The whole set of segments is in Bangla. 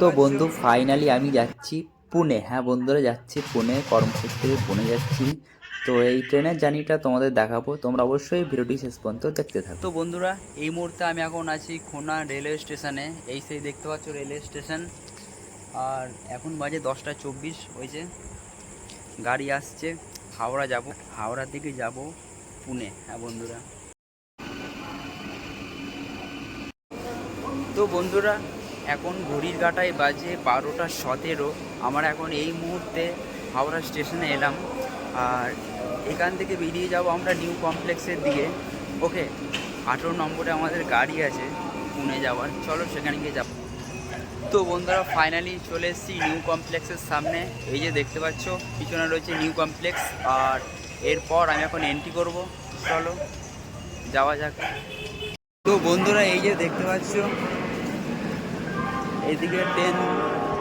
তো বন্ধু ফাইনালি আমি যাচ্ছি পুনে। হ্যাঁ বন্ধুরা, যাচ্ছি পুনে কর্মসূত্রে পুনে যাচ্ছি। তো এই ট্রেনের জার্নিটা তোমাদের দেখাবো। তোমরা অবশ্যই ভিডিওটি শেষ পর্যন্ত দেখতে থাকো। তো বন্ধুরা, এই মুহূর্তে আমি এখন আছি খুনা রেলওয়ে স্টেশনে। এই সেই দেখতে পাচ্ছ রেলওয়ে স্টেশন। আর এখন বাজে দশটা চব্বিশ, হয়েছে। গাড়ি আসছে, হাওড়া যাব। হাওড়ার দিকে যাব পুনে হ্যাঁ বন্ধুরা। তো বন্ধুরা এখন ঘড়ির কাটায় বাজে বারোটা সতেরো। আমরা এখন এই মুহূর্তে হাওড়া স্টেশনে এলাম। আর এখান থেকে বেরিয়ে যাব আমরা নিউ কমপ্লেক্সের দিকে। ওকে, আঠেরো নম্বরে আমাদের গাড়ি আছে পুনে যাওয়ার। চলো সেখানে গিয়ে যাব। তো বন্ধুরা ফাইনালি চলে এসেছি নিউ কমপ্লেক্সের সামনে। এই যে দেখতে পাচ্ছ, পিছনে রয়েছে নিউ কমপ্লেক্স। আর এরপর আমি এখন এন্ট্রি করব। চলো, যাওয়া যাক। তো বন্ধুরা, এই যে দেখতে পাচ্ছ এদিকে ট্রেন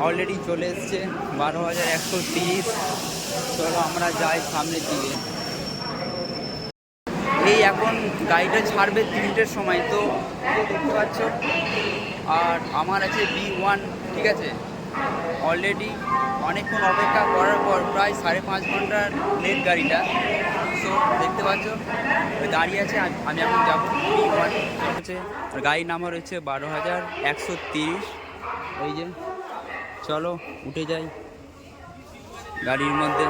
অলরেডি চলে এসছে, বারো হাজার একশো তিরিশ। চলো আমরা যাই সামনের দিকে। এই এখন গাড়িটা ছাড়বে তিনটের সময়, তো দেখতে পাচ্ছ। আর আমার আছে বি ওয়ান ঠিক আছে? অলরেডি অনেকক্ষণ অপেক্ষা করার পর প্রায় সাড়ে পাঁচ ঘণ্টার লেট গাড়িটা। সো দেখতে পাচ্ছ, দাঁড়িয়ে আছে, আমি এখন যাব বি ওয়ান হচ্ছে গাড়ির নাম্বার হচ্ছে বারো হাজার একশো তিরিশ। এই যে, চলো, উঠে যাই গাড়ির মধ্যে।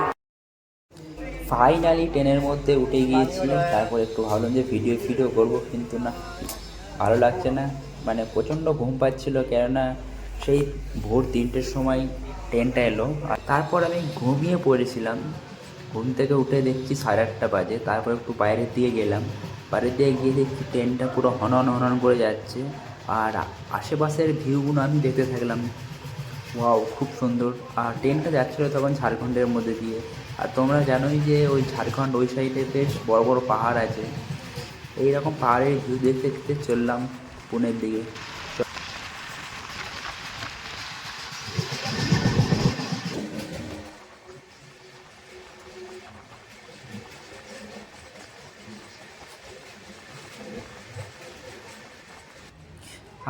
ফাইনালি ট্রেনের মধ্যে উঠে গিয়েছি, তারপর একটু ভাবলাম যে ভিডিও ফিডিও করব, কিন্তু না, ভালো লাগছে না। মানে প্রচণ্ড ঘুম পাচ্ছিল, কেননা সেই ভোর তিনটের সময় ট্রেনটা এলো। আর তারপর আমি ঘুমিয়ে পড়েছিলাম। ঘুম থেকে উঠে দেখছি সাড়ে আটটা বাজে, তারপর একটু বাইরের দিকে গেলাম। বাইরের দিকে গিয়ে দেখছি ট্রেনটা পুরো হনন হনন করে যাচ্ছে। আর আশেপাশের ভিউগুলো আমি দেখতে থাকলাম। ওয়াও, খুব সুন্দর। আর ট্রেনটা যাচ্ছিল তখন ঝাড়খণ্ডের মধ্যে দিয়ে। আর তোমরা জানোই যে ওই ঝাড়খণ্ড ওই সাইডে বেশ বড় বড় পাহাড় আছে। এইরকম পাহাড়ের ভিউ দেখতে দেখতে চললাম পুনের দিকে।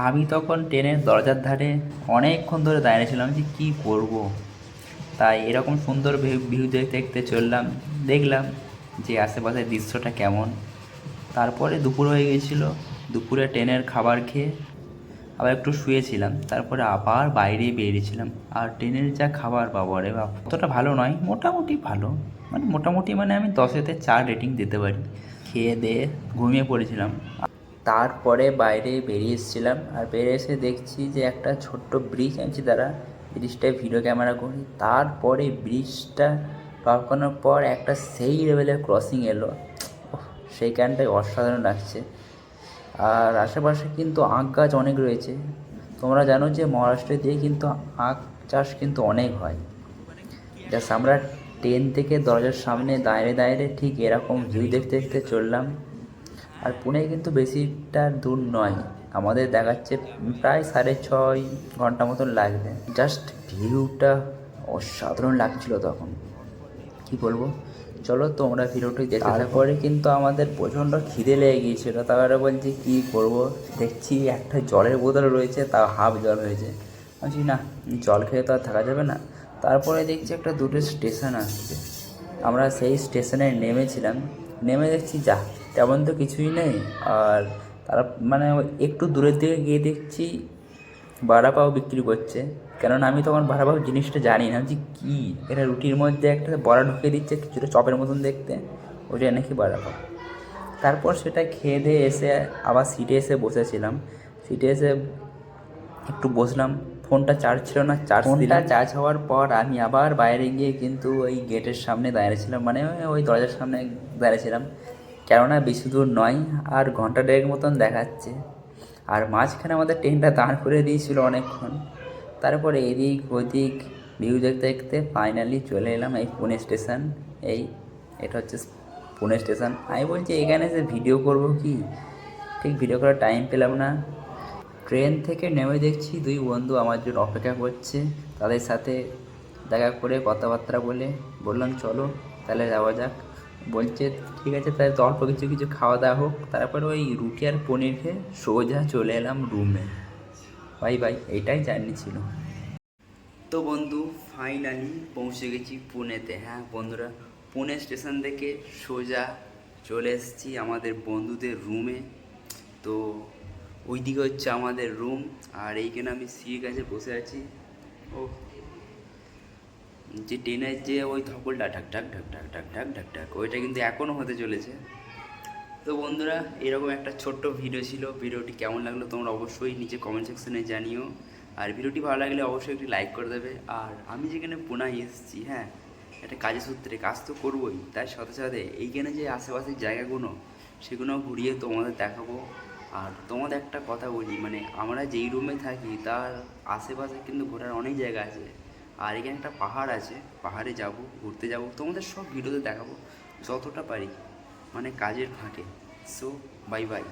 আমি তখন ট্রেনের দরজার ধারে অনেকক্ষণ ধরে দাঁড়িয়েছিলাম যে কী করব। তাই এরকম সুন্দর ভিউ দেখতে দেখতে চললাম। দেখলাম যে আশেপাশের দৃশ্যটা কেমন। তারপরে দুপুর হয়ে গিয়েছিল। দুপুরে ট্রেনের খাবার খেয়ে আবার একটু শুয়েছিলাম। তারপরে আবার বাইরে বেরিয়েছিলাম। আর ট্রেনের যা খাবার বাবারে বাপ, অতটা ভালো নয়, মোটামুটি ভালো। মানে মোটামুটি মানে আমি দশেতে চার রেটিং দিতে পারি। খেয়ে দিয়ে ঘুমিয়ে পড়েছিলাম। তারপরে বাইরে বেরিয়ে এসেছিলাম। আর বেরিয়ে এসে দেখছি যে একটা ছোট্ট ব্রিজ আনছি তারা ব্রিজটায় ভিডিও ক্যামেরা করি। তারপরে ব্রিজটা পার করানোর পর একটা সেই লেভেলের ক্রসিং এলো। সেইখানটায় অসাধারণ লাগছে। আর আশেপাশে কিন্তু আখ গাছ অনেক রয়েছে। তোমরা জানো যে মহারাষ্ট্রের দিয়ে কিন্তু আখ চাষ কিন্তু অনেক হয়। জাস্ট আমরা ট্রেন থেকে দরজার সামনে দাঁড়িয়ে দাঁড়িয়ে ঠিক এরকম ভিউ দেখতে দেখতে চললাম। আর পুনে কিন্তু বেশিটা দূর নয়। আমাদের দেখাচ্ছে প্রায় সাড়ে ছয় ঘণ্টা মতন লাগবে। জাস্ট ভিউটা অসাধারণ লাগছিল তখন। কি বলব? চলো তোমরা ভিডিওটি দেখে তারপরে কিন্তু আমাদের প্রচণ্ড খিদে লেগে গিয়েছিল। তারপরে বলছি, কি করব? দেখছি একটা জলের বোতল রয়েছে, তাও হাফ জল হয়েছে। বলছি, না, জল খেয়ে তো আর থাকা যাবে না। তারপরে দেখছি একটা দুটো স্টেশন আসছে। আমরা সেই স্টেশনে নেমেছিলাম। নেমে দেখছি, যা তেমন তো কিছুই নেই। আর তারা মানে একটু দূরের দিকে গিয়ে দেখছি বাড়া পাও বিক্রি করছে। কেননা আমি তখন বাড়া পাও জিনিসটা জানি না। যে কী? এটা রুটির মধ্যে একটা বড়া ঢুকিয়ে দিচ্ছে কিছুটা চপের মতন দেখতে। ওটা নাকি বাড়া পাও তারপর সেটা খেয়ে দিয়ে এসে আবার সিটে এসে বসেছিলাম। সিটে এসে একটু বসলাম। ফোনটা চার্জ ছিল না চার্জ ফোনটা চার্জ হওয়ার পর আমি আবার বাইরে গিয়ে কিন্তু ওই গেটের সামনে দাঁড়িয়েছিলাম মানে ওই দরজার সামনে দাঁড়িয়েছিলাম কেননা বেশি দূর নয়, আর ঘণ্টা দেড়েক মতন দেখাচ্ছে। আর মাঝখানে আমাদের ট্রেনটা দাঁড় করে দিয়েছিল অনেকক্ষণ। তারপরে এদিক ওদিক ভিউ দেখতে দেখতে ফাইনালি চলে এলাম এই পুনে স্টেশন এই, এটা হচ্ছে পুনে স্টেশন আমি বলছি, এখানে যে ভিডিও করব কি? ঠিক ভিডিও করার টাইম পেলাম না। ট্রেন থেকে নেমে দেখছি দুই বন্ধু আমার জন্য অপেক্ষা করছে। তাদের সাথে দেখা করে কথাবার্তা বলে বললাম, চলো, তাহলে যাওয়া যাক। বলছে, ঠিক আছে, তাহলে তো অল্প কিছু কিছু খাওয়া দাওয়া হোক। তারপরে ওই রুটি আর পনির খেয়ে সোজা চলে এলাম রুমে। বাই বাই এটাই জার্নি ছিল। তো বন্ধু, ফাইনালি পৌঁছে গেছি পুনেতে। হ্যাঁ বন্ধুরা, পুনে স্টেশন থেকে সোজা চলে এসেছি আমাদের বন্ধুদের রুমে। তো ওইদিকে হচ্ছে আমাদের রুম, আর এইখানে আমি সিঁড়ির কাছে বসে আছি। ও যে ট্রেনের যে ওই ধকলটা, ঢাক ঢাক ঢাক ঢাক ঢাক ঢাক ঢাক ঢাক, ওইটা কিন্তু এখনও হতে চলেছে। তো বন্ধুরা, এরকম একটা ছোট্ট ভিডিও ছিল। ভিডিওটি কেমন লাগল তোমরা অবশ্যই নিচে কমেন্ট সেকশনে জানিও। আর ভিডিওটি ভালো লাগলে অবশ্যই একটি লাইক করে দেবে। আর আমি যেখানে পুনায় এসেছি হ্যাঁ একটা কাজের সূত্রে কাজ তো করবোই। তার সাথে সাথে এইখানে যে আশেপাশের জায়গাগুলো সেগুলো ঘুরিয়ে তোমাদের দেখাবো। আর তোমাদের একটা কথা বলি মানে আমরা যেই রুমে থাকি, তার আশেপাশে কিন্তু ঘোরার অনেক জায়গা আছে। আর এখানে একটা পাহাড় আছে, পাহাড়ে যাব, ঘুরতে যাব। তোমাদের সব ভিডিওতে দেখাবো, যতটা পারি মানে কাজের ফাঁকে। So bye bye